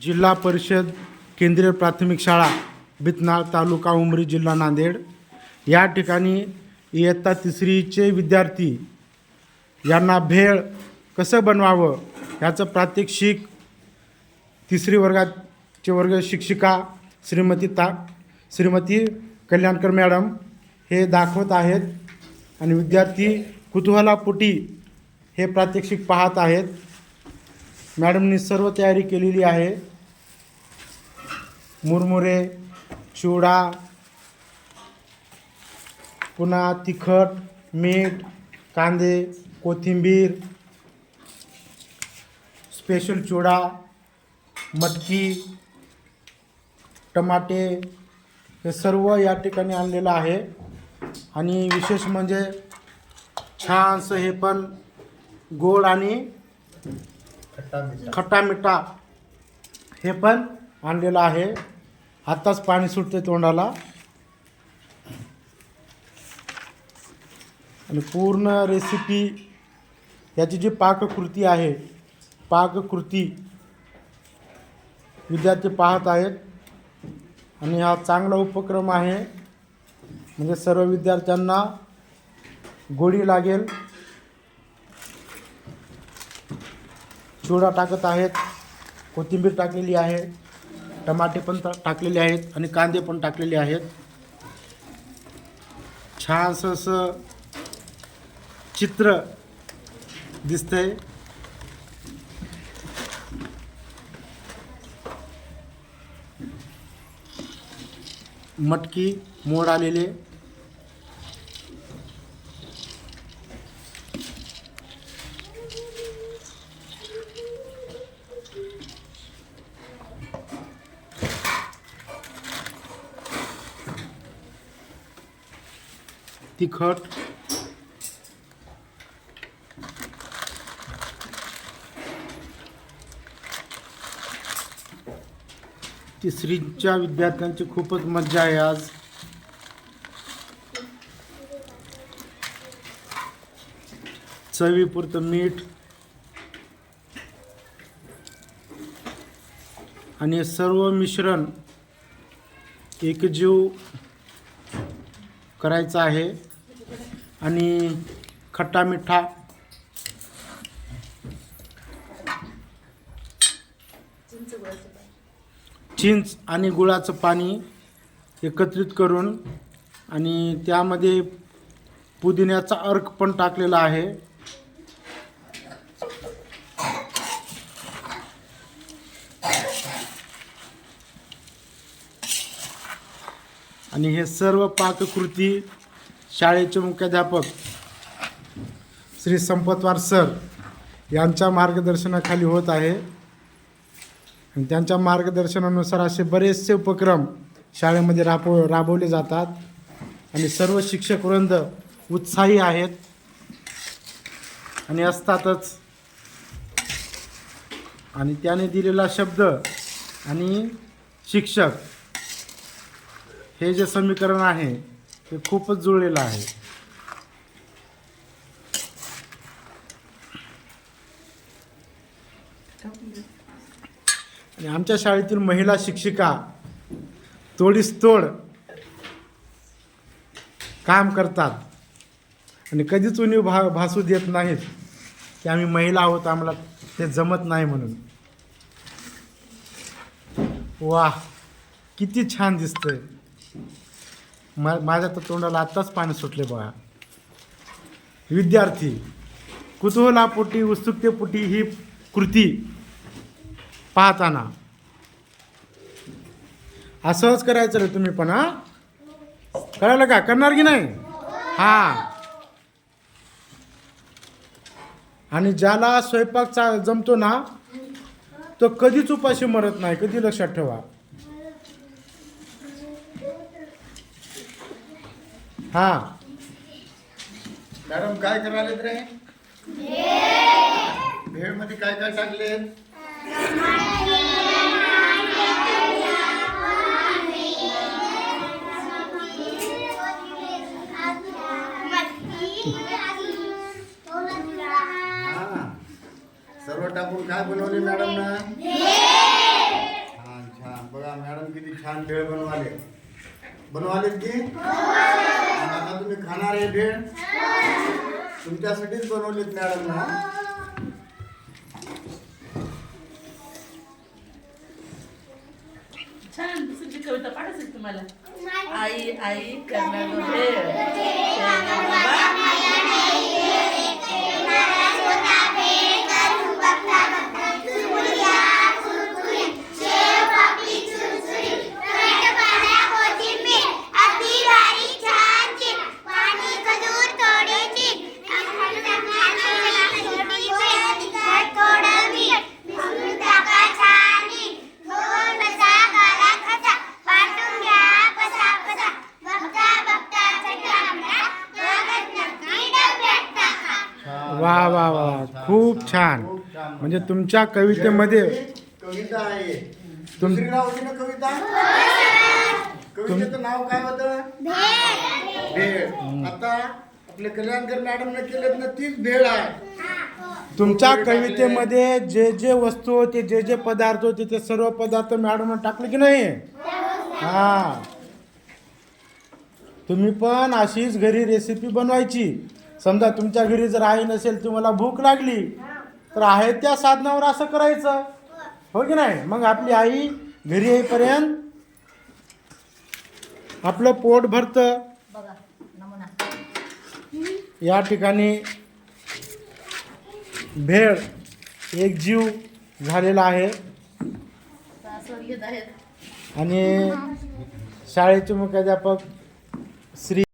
जिल्हा परिषद केंद्रीय प्राथमिक शाळा बितनाळ तालुका उमरी जिल्हा नांदेड. या ठिकाणी इयत्ता तिसरीचे विद्यार्थी यांना भेळ कसं बनवावं याचं प्रात्यक्षिक तिसरी वर्गाचे वर्ग शिक्षिका श्रीमती ता श्रीमती कल्याणकर मॅडम हे दाखवत आहेत. आणि विद्यार्थी कुतूहलापोटी हे प्रात्यक्षिक पाहत आहेत. मॅडमनी सर्व तयारी केलेली आहे. मुरमुरे चिवडा पुन्हा तिखट मीठ कांदे कोथिंबीर स्पेशल चिवडा मटकी टमाटे हे सर्व या ठिकाणी आणलेलं आहे. आणि विशेष म्हणजे छानसं हे पण गोड आणि खट्टा मिठा. हे पण आणलेलं आहे. आत्ताच पाणी सुटते तोंडाला. आणि पूर्ण रेसिपी याची जी पाककृती आहे पाककृती विद्यार्थी पाहत आहेत. आणि हा चांगला उपक्रम आहे. म्हणजे सर्व विद्यार्थ्यांना गोडी लागेल. चिवडा टाकत आहेत कोथिंबीर टाकलेली आहे टमाटे पण टाकलेले आहेत आणि कांदे पण टाकलेले आहेत. छानसं असं चित्र दिसतंय. मटकी मोड आलेले. तिखट. तिसरीच्या विद्यार्थ्यांची खूपच मज्जा आहे आज. चवीपुरतं मीठ. आणि सर्व मिश्रण एकजीव करायचं आहे. आणि खट्टा मिठा. चिंच आणि गुळाचं पाणी एकत्रित करून आणि त्यामध्ये पुदिन्याचा अर्क पण टाकलेला आहे. आणि हे सर्व पाककृती शाळेचे मुख्याध्यापक श्री संपतवार सर यांच्या मार्गदर्शनाखाली होत आहे. आणि त्यांच्या मार्गदर्शनानुसार असे बरेचसे उपक्रम शाळेमध्ये राबव राबवले जातात. आणि सर्व शिक्षक वृंद उत्साही आहेत. आणि असतातच आणि त्याने दिलेला शब्द आणि शिक्षक हे जे समीकरण आहे ते खूपच जुळलेलं आहे. आणि आमच्या शाळेतील महिला शिक्षिका तोडीस तोड काम करतात. आणि कधीच उणीव भा भासू देत नाहीत की आम्ही महिला आहोत आम्हाला ते जमत नाही म्हणून. वा किती छान दिसतंय. मा माझ्या तर तोंडाला आत्ताच पाणी सुटले बघा. विद्यार्थी कुतूहलापोटी उत्सुकतेपोटी ही कृती पाहताना असंच करायचं रे तुम्ही पण हा? कळालं का? करणार की नाही? हा. आणि ज्याला स्वयंपाक चा जमतो ना तो कधीच उपाशी मरत नाही कधी लक्षात ठेवा. हा. मॅडम काय करायलेत रे? भेळमध्ये काय काय टाकले सर्व टाकून काय बनवले मॅडम ना छान भेळ बनवाले. बनवालेत की? आता तुम्ही खाणार आहे भेळ. तुमच्यासाठीच बनवलीत मॅडम ना? छान दुसरी कविता पाठायची का तुम्हाला. आई आई करणार खूप छान. म्हणजे तुमच्या कवितेमध्ये कविता आहे. दुसरी नाव होती ना? कविता कवितेचं नाव काय होतं? भेळ. आता आपले कल्याणकर मॅडम ने केलेत ना तीच भेळ आहे. तुमच्या कवितेमध्ये जे जे वस्तू होते जे जे पदार्थ होते ते सर्व पदार्थ मॅडम टाकले की नाही? हा. तुम्ही पण अशीच घरी रेसिपी बनवायची. समजा तुमच्या घरी जर आई नसेल तुम्हाला भूक लागली तर आहे त्या साधनावर असं करायचं. हो की नाही? मग आपली आई घरी येईपर्यंत आपलं पोट भरतं. या ठिकाणी भेळ एक जीव झालेला आहे. आणि शाळेचे मुख्याध्यापक श्री